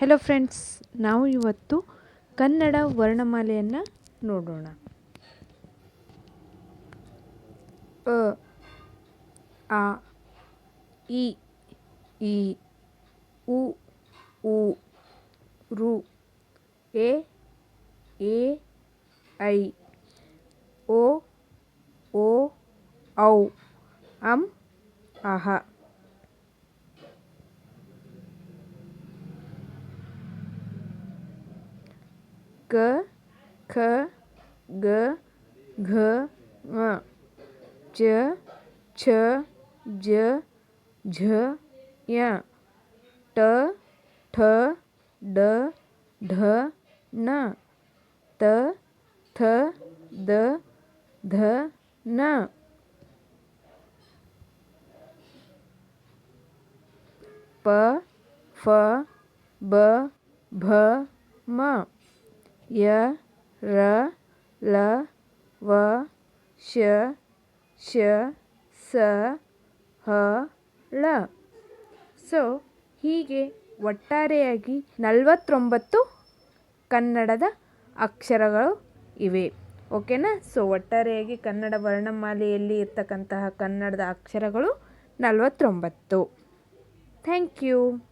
Hello friends ನಾವು ಇವತ್ತು ಕನ್ನಡ ವರ್ಣಮಾಲೆಯನ್ನು ನೋಡೋಣ. ಅ, ಆ, ಇ ಈ ಉ ಉ, ರು, ಎ ಎ, ಐ, ಓ ಓ, ಔ, ಅಂ, ಅಹ. क, ख, ग, घ, ङ, च, छ, ज, झ, ञ, ट, ठ, ड, ढ, न, त, थ, द, ध, न। प, फ, ब, भ, म। ಯ, ರ, ಲ, ವ, ಶ ಶ, ಸ, ಹ, ಳ. ಸೊ, ಹೀಗೆ ಒಟ್ಟಾರೆಯಾಗಿ ನಲವತ್ತೊಂಬತ್ತು ಕನ್ನಡದ ಅಕ್ಷರಗಳು ಇವೆ. ಓಕೆನಾ? ಸೊ, ಒಟ್ಟಾರೆಯಾಗಿ ಕನ್ನಡ ವರ್ಣಮಾಲೆಯಲ್ಲಿ ಇರ್ತಕ್ಕಂತಹ ಕನ್ನಡದ ಅಕ್ಷರಗಳು ನಲವತ್ತೊಂಬತ್ತು. Thank you.